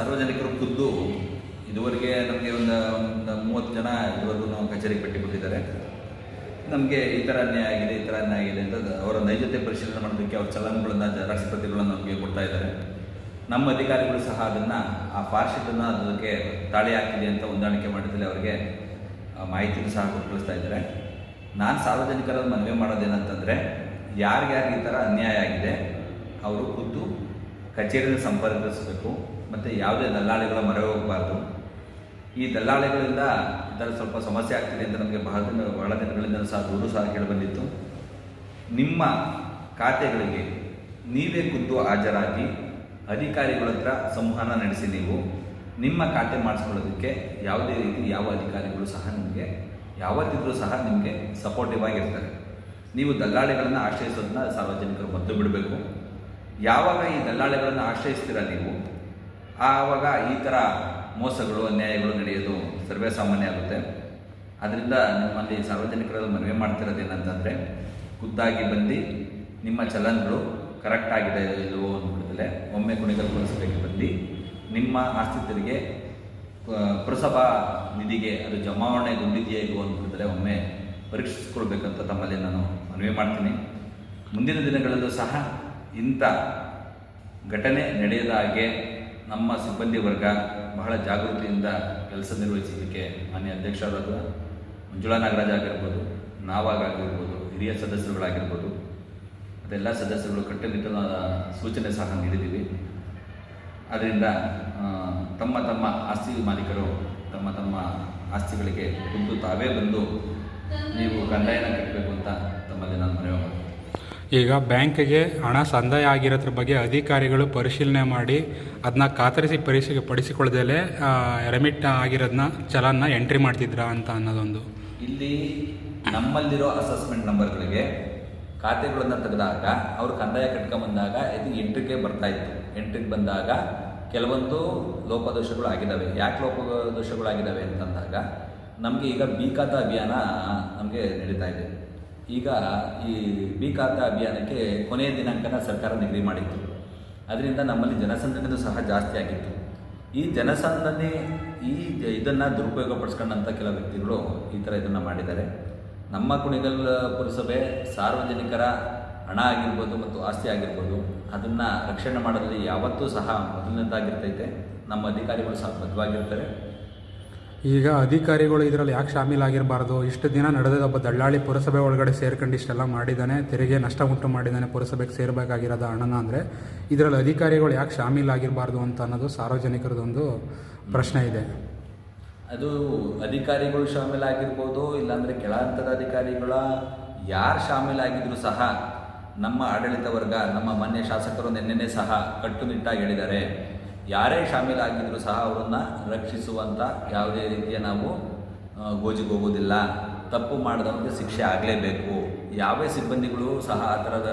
ಸಾರ್ವಜನಿಕರು ಖುದ್ದು ಇದುವರೆಗೆ ನಮಗೆ ಒಂದು ಒಂದು ಮೂವತ್ತು ಜನ ಇದುವರೆಗೂ ನಾವು ಕಚೇರಿಗೆ ಭೇಟಿ ಕೊಟ್ಟಿದ್ದಾರೆ ನಮಗೆ ಈ ಥರ ಅನ್ಯಾಯ ಆಗಿದೆ, ಈ ಥರ ಅನ್ಯಾಯ ಆಗಿದೆ ಅಂತ ಅವರ ನೈಜತೆ ಪರಿಶೀಲನೆ ಮಾಡೋದಕ್ಕೆ ಅವ್ರ ಚಲನ್ಗಳನ್ನು ಜೆರಾಕ್ಸ್ ಪ್ರತಿಗಳನ್ನು ನಮಗೆ ಕೊಡ್ತಾ ಇದ್ದಾರೆ. ನಮ್ಮ ಅಧಿಕಾರಿಗಳು ಸಹ ಅದನ್ನು, ಆ ಪಾರ್ಷಿಟನ್ನು ಅದಕ್ಕೆ ತಾಳೆ ಹಾಕಿದೆ ಅಂತ ಹೊಂದಾಣಿಕೆ ಮಾಡಿದಲ್ಲಿ ಅವರಿಗೆ ಮಾಹಿತಿಯನ್ನು ಸಹ ಕೊಟ್ಟು ಇದ್ದಾರೆ. ನಾನು ಸಾರ್ವಜನಿಕರಲ್ಲಿ ಮನವಿ ಮಾಡೋದೇನಂತಂದರೆ, ಯಾರ್ಯಾರು ಈ ಥರ ಅನ್ಯಾಯ ಆಗಿದೆ, ಅವರು ಖುದ್ದು ಕಚೇರಿನ ಸಂಪರ್ಕಿಸಬೇಕು, ಮತ್ತು ಯಾವುದೇ ದಲ್ಲಾಳಿಗಳ ಮೊರೆ ಹೋಗಬಾರ್ದು. ಈ ದಲ್ಲಾಳಿಗಳಿಂದ ಥರ ಸ್ವಲ್ಪ ಸಮಸ್ಯೆ ಆಗ್ತಿದೆ ಅಂತ ನಮಗೆ ಬಹಳ ದಿನ, ಬಹಳ ದಿನಗಳಿಂದ ಸಹ ದೂರು ಸಹ ಕೇಳಿಬಂದಿತ್ತು ನಿಮ್ಮ ಖಾತೆಗಳಿಗೆ ನೀವೇ ಖುದ್ದು ಹಾಜರಾಗಿ ಅಧಿಕಾರಿಗಳ ಹತ್ರ ಸಂವಹನ ನಡೆಸಿ ನೀವು. ನಿಮ್ಮ ಖಾತೆ ಮಾಡಿಸ್ಕೊಳ್ಳೋದಕ್ಕೆ ಯಾವುದೇ ರೀತಿ ಯಾವ ಅಧಿಕಾರಿಗಳು ಸಹ ನಿಮಗೆ, ಯಾವತ್ತಿದ್ರೂ ಸಹ ನಿಮಗೆ ಸಪೋರ್ಟಿವ್ ಆಗಿರ್ತಾರೆ. ನೀವು ದಲ್ಲಾಳಿಗಳನ್ನು ಆಶ್ರಯಿಸೋದನ್ನ ಸಾರ್ವಜನಿಕರು ಮೊದಲು ಬಿಡಬೇಕು. ಯಾವಾಗ ಈ ದಲ್ಲಾಳಿಗಳನ್ನು ಆಶ್ರಯಿಸ್ತೀರ ನೀವು? ಆವಾಗ ಈ ಥರ ಮೋಸಗಳು, ಅನ್ಯಾಯಗಳು ನಡೆಯೋದು ಸರ್ವೇ ಸಾಮಾನ್ಯ ಆಗುತ್ತೆ. ಅದರಿಂದ ನಿಮ್ಮಲ್ಲಿ ಸಾರ್ವಜನಿಕರಲ್ಲಿ ಮನವಿ ಮಾಡ್ತಿರೋದೇನಂತಂದರೆ, ಖುದ್ದಾಗಿ ಬಂದು ನಿಮ್ಮ ಚಲನ್ಗಳು ಕರೆಕ್ಟ್ ಆಗಿದೆ ಇಲ್ಲವೋ ಅಂದ್ಬಿಡ್ತಲೆ ಒಮ್ಮೆ ಕುಣಿಗಲ್ ಪುರಸಭೆಗೆ ಬಂದು ನಿಮ್ಮ ಆಸ್ತಿ ತೆರಿಗೆ ಪುರಸಭಾ ನಿಧಿಗೆ ಅದು ಜಮಾವಣೆಗೊಂಡಿದೆಯೇ ಇಲ್ವೋ ಅಂದ್ಬಿಡ್ತಲೆ ಒಮ್ಮೆ ಪರೀಕ್ಷಿಸ್ಕೊಳ್ಬೇಕಂತ ತಮ್ಮಲ್ಲಿ ನಾನು ಮನವಿ ಮಾಡ್ತೀನಿ. ಮುಂದಿನ ದಿನಗಳಲ್ಲೂ ಸಹ ಇಂಥ ಘಟನೆ ನಡೆಯದ ಹಾಗೆ ನಮ್ಮ ಸಿಬ್ಬಂದಿ ವರ್ಗ ಬಹಳ ಜಾಗೃತಿಯಿಂದ ಕೆಲಸ ನಿರ್ವಹಿಸಿದ್ದಕ್ಕೆ ಮಾನ್ಯ ಅಧ್ಯಕ್ಷರಾದ ಮಂಜುಳಾ ನಾಗರಾಜ್ ಆಗಿರ್ಬೋದು ನಾವಾಗಿರ್ಬೋದು ಹಿರಿಯ ಸದಸ್ಯರುಗಳಾಗಿರ್ಬೋದು, ಅದೆಲ್ಲ ಸದಸ್ಯರುಗಳು ಕಟ್ಟುನಿಟ್ಟಿನ ಸೂಚನೆ ಸಹ ನೀಡಿದ್ದೀವಿ. ಅದರಿಂದ ತಮ್ಮ ತಮ್ಮ ಆಸ್ತಿ ಮಾಲೀಕರು ತಮ್ಮ ತಮ್ಮ ಆಸ್ತಿಗಳಿಗೆ ಖುದ್ದು ತಾವೇ ಬಂದು ನೀವು ಕಂದಾಯನ ಕಟ್ಟಬೇಕು ಅಂತ ತಮ್ಮಲ್ಲಿ ನಾನು ಮನವಿ ಮಾಡ್ತೀನಿ. ಈಗ ಬ್ಯಾಂಕಿಗೆ ಹಣ ಸಂದಾಯ ಆಗಿರೋದ್ರ ಬಗ್ಗೆ ಅಧಿಕಾರಿಗಳು ಪರಿಶೀಲನೆ ಮಾಡಿ ಅದನ್ನ ಖಾತರಿಸಿ ಪರಿಶೀಲಿ ಪಡಿಸಿಕೊಳ್ಳದಲೇ ರೆಮಿಟ್ ಆಗಿರೋದನ್ನ ಚಲನ್ನ ಎಂಟ್ರಿ ಮಾಡ್ತಿದ್ರ ಅಂತ ಅನ್ನೋದೊಂದು. ಇಲ್ಲಿ ನಮ್ಮಲ್ಲಿರೋ ಅಸೆಸ್ಮೆಂಟ್ ನಂಬರ್ಗಳಿಗೆ ಖಾತೆಗಳನ್ನು ತೆಗೆದಾಗ, ಅವರು ಕಂದಾಯ ಕಟ್ಕೊಂಬಂದಾಗ ಇದು ಎಂಟ್ರಿಗೆ ಬರ್ತಾ ಇತ್ತು. ಎಂಟ್ರಿಗೆ ಬಂದಾಗ ಕೆಲವೊಂದು ಲೋಪದೋಷಗಳು ಆಗಿದ್ದಾವೆ ಯಾಕೆ ಲೋಪದೋಷಗಳಾಗಿದ್ದಾವೆ ಅಂತಂದಾಗ, ನಮಗೆ ಈಗ ಬಿ ಅಭಿಯಾನ ನಮಗೆ ನಡೀತಾ ಇದೆ. ಈಗ ಈ ಬಿ ಖಾತಾ ಅಭಿಯಾನಕ್ಕೆ ಕೊನೆಯ ದಿನಾಂಕನ ಸರ್ಕಾರ ನಿಗದಿ ಮಾಡಿತ್ತು. ಅದರಿಂದ ನಮ್ಮಲ್ಲಿ ಜನಸಂದಣಿನೂ ಸಹ ಜಾಸ್ತಿ ಆಗಿತ್ತು. ಈ ಜನಸಂದಣಿ ಈ ಇದನ್ನು ದುರುಪಯೋಗ ಪಡಿಸ್ಕೊಂಡಂಥ ಕೆಲವು ವ್ಯಕ್ತಿಗಳು ಈ ಥರ ಇದನ್ನು ಮಾಡಿದ್ದಾರೆ. ನಮ್ಮ ಕುಣಿಗಲ್ ಪುರಸಭೆ ಸಾರ್ವಜನಿಕರ ಹಣ ಆಗಿರ್ಬೋದು ಮತ್ತು ಆಸ್ತಿ ಆಗಿರ್ಬೋದು, ಅದನ್ನು ರಕ್ಷಣೆ ಮಾಡೋದ್ರಲ್ಲಿ ಯಾವತ್ತೂ ಸಹ ಮೊದಲನೇದಾಗಿರ್ತೈತೆ. ನಮ್ಮ ಅಧಿಕಾರಿಗಳು ಸಹ ಬದ್ಧವಾಗಿರ್ತಾರೆ. ಈಗ ಅಧಿಕಾರಿಗಳು ಇದರಲ್ಲಿ ಯಾಕೆ ಶಾಮೀಲಾಗಿರಬಾರ್ದು? ಇಷ್ಟು ದಿನ ನಡೆದ ಒಬ್ಬ ದಳ್ಳಾಳಿ ಪುರಸಭೆ ಒಳಗಡೆ ಸೇರ್ಕೊಂಡು ಇಷ್ಟೆಲ್ಲ ಮಾಡಿದ್ದಾನೆ, ತೆರಿಗೆ ನಷ್ಟ ಉಂಟು ಮಾಡಿದ್ದಾನೆ, ಪುರಸಭೆಗೆ ಸೇರಬೇಕಾಗಿರೋದು ಹಣನ ಅಂದರೆ ಇದರಲ್ಲಿ ಅಧಿಕಾರಿಗಳು ಯಾಕೆ ಶಾಮೀಲಾಗಿರಬಾರ್ದು ಅಂತ ಅನ್ನೋದು ಸಾರ್ವಜನಿಕರದೊಂದು ಪ್ರಶ್ನೆ ಇದೆ. ಅದು ಅಧಿಕಾರಿಗಳು ಶಾಮೀಲಾಗಿರ್ಬೋದು, ಇಲ್ಲಾಂದರೆ ಕೆಳ ಹಂತದ ಅಧಿಕಾರಿಗಳ ಯಾರು ಶಾಮೀಲಾಗಿದ್ರು ಸಹ ನಮ್ಮ ಆಡಳಿತ ವರ್ಗ, ನಮ್ಮ ಮಾನ್ಯ ಶಾಸಕರು ನಿನ್ನೆನೇ ಸಹ ಕಟ್ಟುನಿಟ್ಟಾಗಿ ಹೇಳಿದ್ದಾರೆ. ಯಾರೇ ಶಾಮೀಲಾಗಿದ್ದರೂ ಸಹ ಅವರನ್ನು ರಕ್ಷಿಸುವಂಥ ಯಾವುದೇ ರೀತಿಯ ನಾವು ಗೋಜಿಗೆ ಹೋಗೋದಿಲ್ಲ. ತಪ್ಪು ಮಾಡಿದವರಿಗೆ ಶಿಕ್ಷೆ ಆಗಲೇಬೇಕು. ಯಾವೇ ಸಿಬ್ಬಂದಿಗಳು ಸಹ ಆ ಥರದ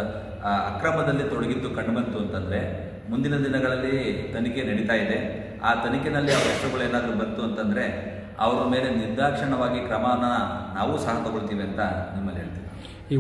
ಅಕ್ರಮದಲ್ಲಿ ತೊಡಗಿದ್ದು ಕಂಡುಬಂತು ಅಂತಂದರೆ, ಮುಂದಿನ ದಿನಗಳಲ್ಲಿ ತನಿಖೆ ನಡೀತಾ ಇದೆ. ಆ ತನಿಖೆನಲ್ಲಿ ಅವರ ಹೆಸರುಗಳು ಏನಾದರೂ ಬಂತು ಅಂತಂದರೆ, ಅವರ ಮೇಲೆ ನಿರ್ದಾಕ್ಷಣವಾಗಿ ಕ್ರಮನ ನಾವು ಸಹ ತಗೊಳ್ತೀವಿ ಅಂತ ನಿಮ್ಮಲ್ಲಿ ಹೇಳ್ತೀವಿ ಈ